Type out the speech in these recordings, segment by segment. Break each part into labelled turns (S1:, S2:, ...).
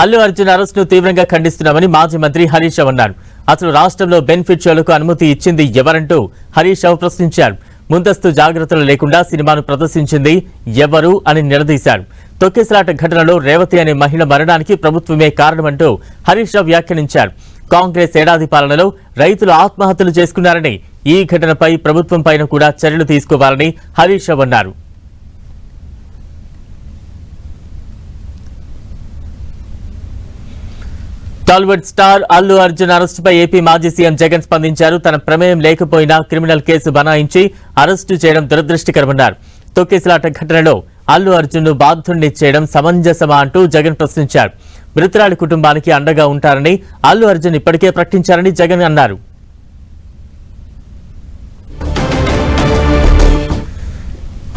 S1: అల్లు అర్జున్ అరెస్ట్ను తీవ్రంగా ఖండిస్తున్నామని మాజీ మంత్రి హరీష్ రావు అన్నారు. అసలు రాష్ట్రంలో బెనిఫిట్ షోలకు అనుమతి ఇచ్చింది ఎవరంటూ హరీష్ రావు ప్రశ్నించారు. ముందస్తు జాగ్రత్తలు లేకుండా సినిమాను ప్రదర్శించింది ఎవరు అని నిలదీశారు. తొక్కిసలాట ఘటనలో రేవతి అనే మహిళ మరణానికి ప్రభుత్వమే కారణమంటూ హరీష్ రావు వ్యాఖ్యానించారు. కాంగ్రెస్ ఏడాది పాలనలో రైతులు ఆత్మహత్యలు చేసుకున్నారని ఈ ఘటనపై ప్రభుత్వం పైన కూడా చర్యలు తీసుకోవాలని హరీష్ రావు అన్నారు. టాలీవుడ్ స్టార్ అల్లు అర్జున్ అరెస్టుపై ఏపీ మాజీ సీఎం జగన్ స్పందించారు. తన ప్రమేయం లేకపోయినా క్రిమినల్ కేసు బనాయించి అరెస్టు చేయడం దురదృష్టికరమన్నారు. తొక్కేసలాట ఘటనలో అల్లు అర్జున్ను బాధ్యుణ్ణి చేయడం సమంజసమా అంటూ జగన్ ప్రశ్నించారు. మృతురాలి కుటుంబానికి అండగా ఉంటారని అల్లు అర్జున్ ఇప్పటికే ప్రకటించారని జగన్ అన్నారు.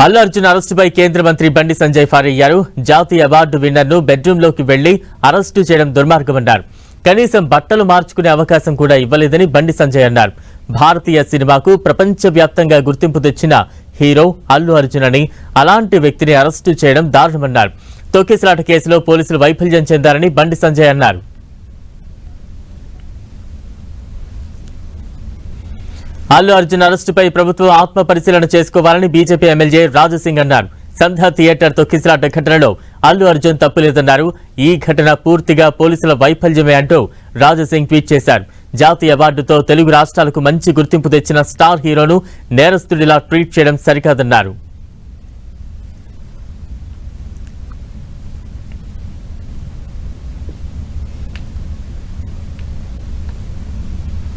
S1: అల్లు అర్జున్ అరెస్టుపై కేంద్ర మంత్రి బండి సంజయ్ ఫారయ్యారు జాతీయ అవార్డు విన్నర్ను బెడ్రూంలోకి వెళ్ళి అరెస్టు చేయడం దుర్మార్గమన్నారు. కనీసం బట్టలు మార్చుకునే అవకాశం కూడా ఇవ్వలేదని బండి సంజయ్ అన్నారు. భారతీయ సినిమాకు ప్రపంచవ్యాప్తంగా గుర్తింపు తెచ్చిన హీరో అల్లు అర్జున్ అని అలాంటి వ్యక్తిని అరెస్టు చేయడం దారుణమన్నారు. తొక్కిసలాట కేసులో పోలీసులు వైఫల్యం చెందారని బండి సంజయ్ అన్నారు. అల్లు అర్జున్ అరెస్టుపై ప్రభుత్వం ఆత్మ పరిశీలన చేసుకోవాలని బీజేపీ ఎమ్మెల్యే రాజసింగ్ అన్నారు. సంధ్య థియేటర్ తొక్కిసలాట ఘటనలో అల్లు అర్జున్ తప్పులేదన్నారు. ఈ ఘటన పూర్తిగా పోలీసుల వైఫల్యమే అంటూ రాజసింగ్ ట్వీట్ చేశారు. జాతీయ అవార్డుతో తెలుగు రాష్ట్రాలకు మంచి గుర్తింపు తెచ్చిన స్టార్ హీరోను నేరస్తుడిలా ట్రీట్ చేయడం సరికాదన్నారు.